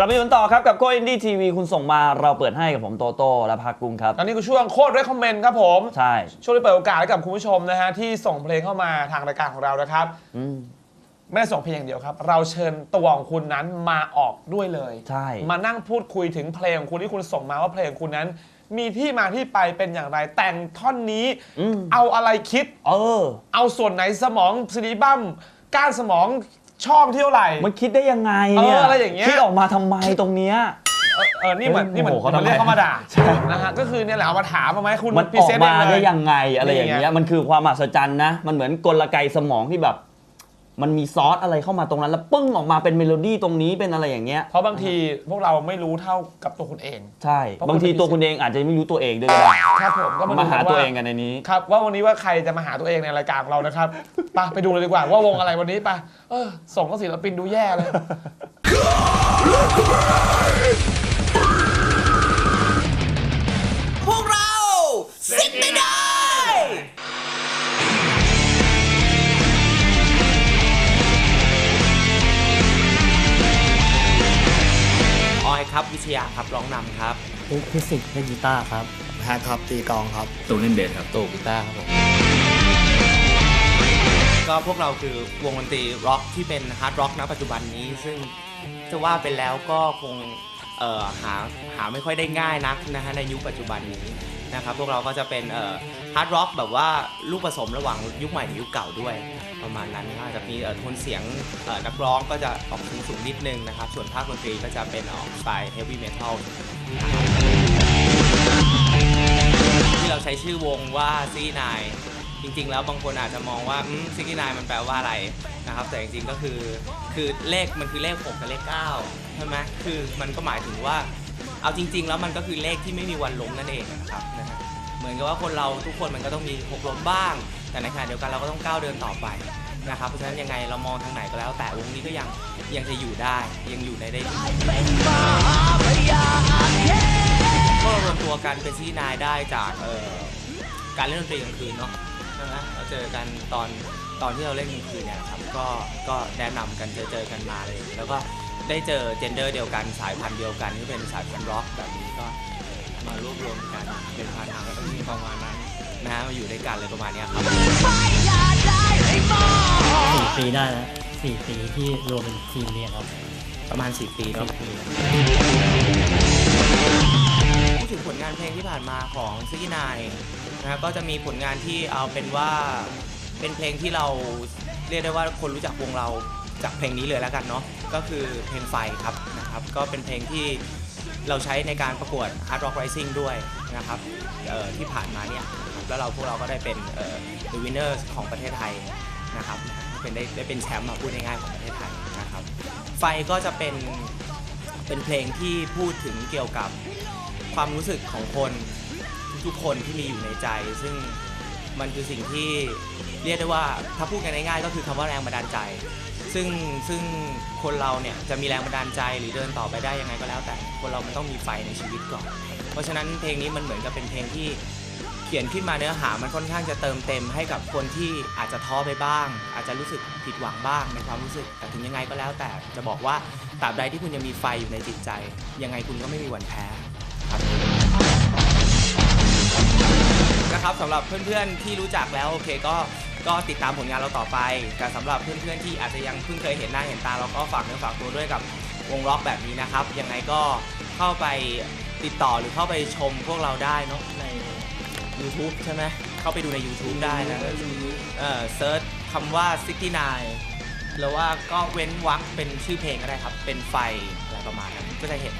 ลับมาอยู่กันต่อครับกับโก้อินดี้ทีวีคุณส่งมาเราเปิดให้กับผมโตโต้และภาคกุ้งครับ ตอนนี้คือช่วงโคตร recommend ครับผม ใช่ช่วงที่เปิดโอกาสให้กับคุณผู้ชมนะฮะที่ส่งเพลงเข้ามาทางรายการของเรานะครับ อืม ไม่ได้ส่งเพลงอย่างเดียวครับ เราเชิญตัวของคุณนั้นมาออกด้วยเลย ใช่ มานั่งพูดคุยถึงเพลงของคุณที่คุณส่งมาว่าเพลงของคุณนั้น มีที่มาที่ไปเป็นอย่างไร แต่งท่อนนี้อืม เอาอะไรคิด เออ เอาส่วนไหนสมองซีรีบัมก้านสมอง ช่องที่เท่าไหร่ มันคิดได้ยังไงเนี่ยเอออะไรอย่างเงี้ย คิดออกมาทำไมตรงเนี้ย เออเออนี่เหมือนเอ้ยนี่เหมือนโอ้โหเขามันเรียกทำไมเข้ามาด่าใช่นะฮะก็คือเนี่ยแหละเอามาถามมาไหมคุณมันพรีออกเซนต์มาเองเลได้ยยังไงอะไรอย่างนี่เงี้ยไงมันคือความมหัศจรรย์นะ มันเหมือนกลไกสมองที่แบบ มันมีซอสอะไรเข้ามาตรงนั้น แล้วปึ้งออกมาเป็นเมโลดี้ตรงนี้เป็นอะไรอย่างเงี้ย เพราะบางทีพวกเราไม่รู้เท่ากับตัวคุณเอง ใช่เพราะบางทีคุณตัวคุณเองอาจจะไม่รู้ตัวเองด้วยก็ได้ครับผมก็มามาดูหากันตัวว่าเองกันในนี้ ครับ ว่าวันนี้ว่าใครจะมาหาตัวเองในรายการของเรานะครับไปไปดูเลยดีกว่าว่าวงอะไรวันนี้ไปเออส่งก็ศิลปินดูแย่เลย ครับร้องนำครับฟุกฟิสิกส์เล่นกีตาร์ครับแฮกครับตีกลองครับตูนเล่นเบสครับตูกีตาร์ครับผมก็พวกเราคือวงดนตรีร็อกที่เป็นฮาร์ดร็อกณปัจจุบันนี้ ซึ่งจะว่าไปแล้วก็คงเอ่อหาหาไม่ค่อยได้ง่ายนักนะฮะในยุคปัจจุบันนี้ นะครับพวกเราก็จะเป็นฮาร์ดร็อกแบบว่าลูกผสมระหว่างยุคใหม่กับยุคเก่าด้วยประมาณนั้นก็จะมีโทนเสียงนักร้องก็จะออกสูงสูงนิดนึงนะครับ ส่วนภาคดนตรีก็จะเป็นออกสไตล์เฮฟวี่เมทัลที่เราใช้ชื่อวงว่าซีนายจริงๆ แล้วบางคนอาจจะมองว่าซิกนายมันแปลว่าอะไรนะครับแต่จริงๆก็คือคือเลขมันคือเลข 6 กับเลข 9 ใช่ไหมคือมันก็หมายถึงว่า เอาจริง ๆ แล้วมันก็คือเลขที่ไม่มีวันล้มนั่นเองนะครับนะฮะเหมือนกับว่าคนเราทุกคนมันก็ต้องมีหกล้มบ้าง แต่ในขณะเดียวกันเราก็ต้องก้าวเดินต่อไปนะครับเพราะฉะนั้นยังไงเรามองทางไหนก็แล้ว แต่วงนี้ก็ยังยังจะอยู่ได้ยังอยู่ในได้ดีก็รวมตัวกันเป็นซีนายได้จากเอ่อการเล่นดนตรีกลางคืนเนาะใช่ไหมเราเจอกันตอนตอนที่เราเล่นกลางคืนเนี่ยนะครับก็ก็แนะนำกันเจอเจอกันมาเลยแล้วก็ ได้เจอเจนเดอร์เดียวกันสายพันธุ์เดียวกันที่เป็นสายพันธุ์ร็อกแบบนี้ก็มารวบรวมกันเป็นพันธะแล้วก็มีประมาณนั้นนะฮะมาอยู่ด้วยกันเลยประมาณเนี้ยครับสี่ปีได้แล้วสี่ปีที่รวมเป็นทีมเนี่ยครับประมาณ4ปีเนาะสี่ปีพูดถึงผลงานเพลงที่ผ่านมาของซิกินายนะฮะก็จะมีผลงานที่เอาเป็นว่าเป็นเพลงที่เราเรียกได้ว่าคนรู้จักวงเราจากเพลงนี้เลยแล้วกันเนาะ ก็คือเพลงไฟครับนะครับ ก็เป็นเพลงที่เราใช้ในการประกวด Hard Rock Rising ด้วยนะครับที่ผ่านมาเนี่ยแล้วเราพวกเราก็ได้เป็นเอ่อ The Winners ของประเทศไทยนะครับเป็นได้ได้เป็นแชมป์มาพูดง่ายๆของประเทศไทยนะครับ ไฟก็จะเป็นเป็นเพลงที่พูดถึงเกี่ยวกับความรู้สึกของคนทุกๆคนที่มีอยู่ในใจ ซึ่งมันคือสิ่งที่เรียกได้ว่าถ้าพูดกันง่ายๆก็คือคำว่าแรงบันดาลใจ ซึ่งซึ่งคนเราเนี่ยจะมีแรงบันดาลใจหรือเดินต่อไปได้ยังไงก็แล้ว แต่คนเรามันต้องมีไฟในชีวิตก่อน เพราะฉะนั้นเพลงนี้มันเหมือนกับเป็นเพลงที่เขียนขึ้นมาเนื้อหามันค่อนข้างจะเติมเต็มให้กับคนที่อาจจะท้อไปบ้าง อาจจะรู้สึกผิดหวังบ้างในความรู้สึกแต่ถึงยังไงก็แล้วแต่จะบอกว่าตราบใดที่คุณยังมีไฟอยู่ในจิตใจ ยังไงคุณก็ไม่มีวันแพ้ครับนะครับสำหรับเพื่อนๆที่รู้จักแล้วโอเคก็ ก็ติดตามผลงานเราต่อไปแต่สำหรับเพื่อนๆที่อาจจะยังเพิ่งเคยเห็นหน้าเห็นตาเราก็ฝากเนื้อฝากตัวด้วยกับวงร็อกแบบนี้นะครับ ยังไงก็เข้าไปติดต่อหรือเข้าไปชมพวกเราได้เนาะใน YouTube ใช่ไหมเข้าไปดูใน YouTube ได้นะเออเซิร์ชคำว่า69หรือว่าก็เว้นวรรคเป็นชื่อเพลงก็ได้ครับ เป็นไฟอะไรประมาณนั้นก็จะเห็น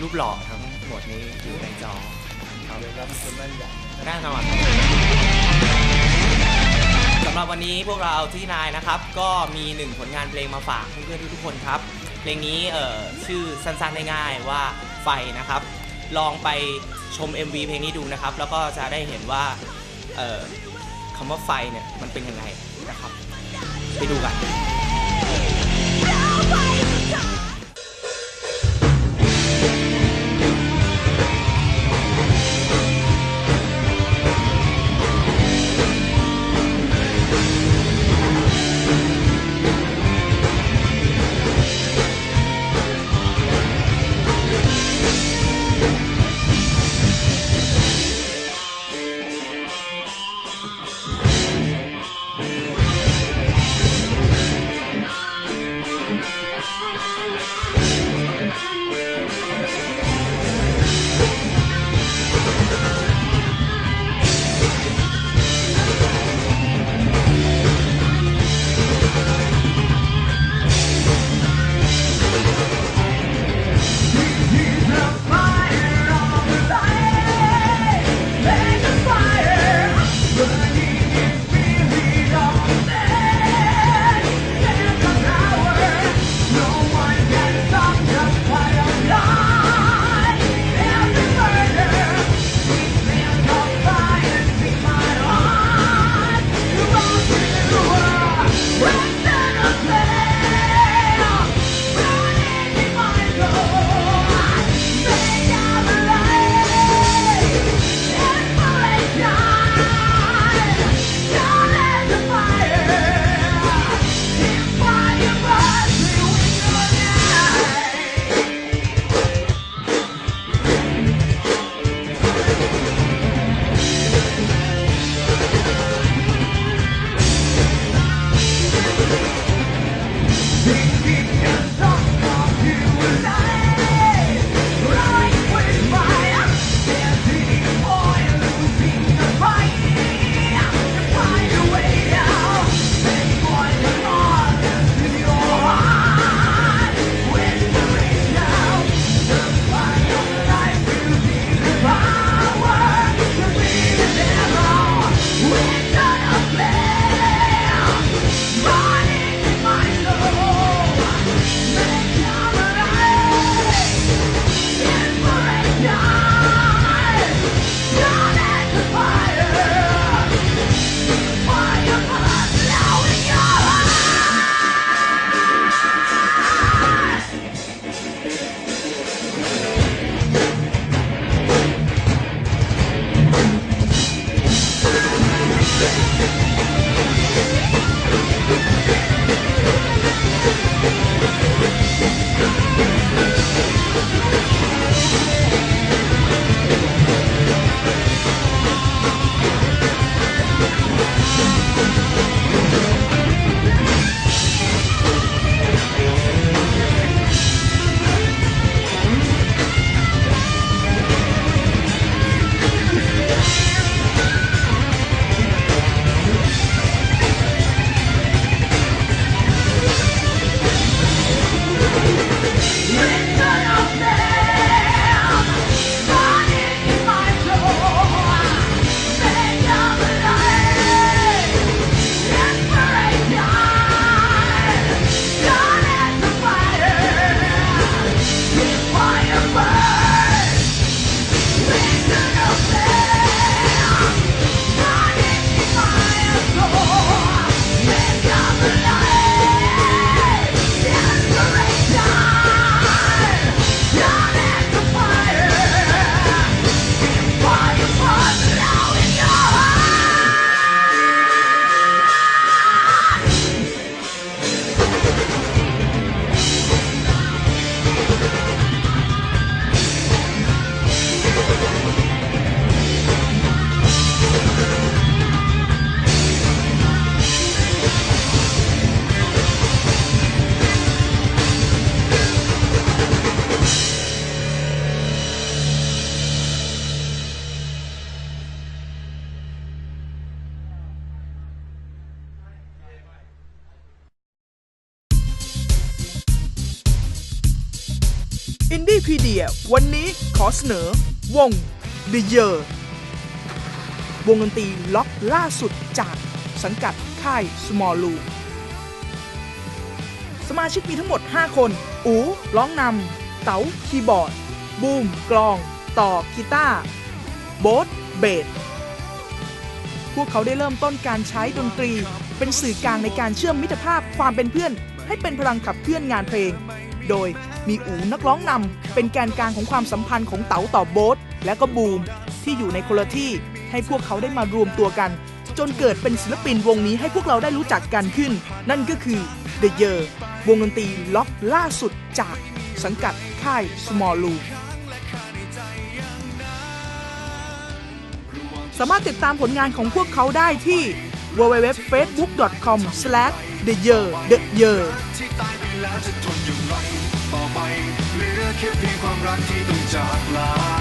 รูปหล่อทั้งหมดนี้อยู่ในจอครับแน่นอน สำหรับวันนี้พวกเราที่นายนะครับ ก็มีหนึ่งผลงานเพลงมาฝากเพื่อนๆทุกๆคนครับ เพลงนี้เอ่อชื่อสั้นๆง่ายๆว่าไฟนะครับ ลองไปชม MV เพลงนี้ดูนะครับ แล้วก็จะได้เห็นว่าเอ่อคำว่าไฟเนี่ยมันเป็นยังไงนะครับ ไปดูกัน อินดี้พีเดียวันนี้ขอเสนอ วง The Year วงดนตรีล็อกล่าสุดจากสังกัดค่าย Small Loop สมาชิกมีทั้งหมด 5 คน อูร้องนำเต๋าคีย์บอร์ด บูม กลอง ต่อกีตาร์โบ๊ทเบสพวกเขาได้เริ่มต้นการใช้ดนตรี เป็นสื่อกลางในการเชื่อมมิตรภาพความเป็นเพื่อน ให้เป็นพลังขับเคลื่อนงานเพลง โดย มีอูนักร้องนำเป็นแกนกลางของความสัมพันธ์ของเต๋าต่อโบ๊ทและก็บูม ที่อยู่ในคนละที่ให้พวกเขาได้มารวมตัวกัน จนเกิดเป็นศิลปินวงนี้ให้พวกเราได้รู้จักกันขึ้น นั่นก็คือ The Year วงดนตรีล็อกล่าสุดจากสังกัดค่าย Small Loop สามารถติดตามผลงานของพวกเขาได้ที่ www.facebook.com/theyear แค่เพียงความรักที่ต้องจากลา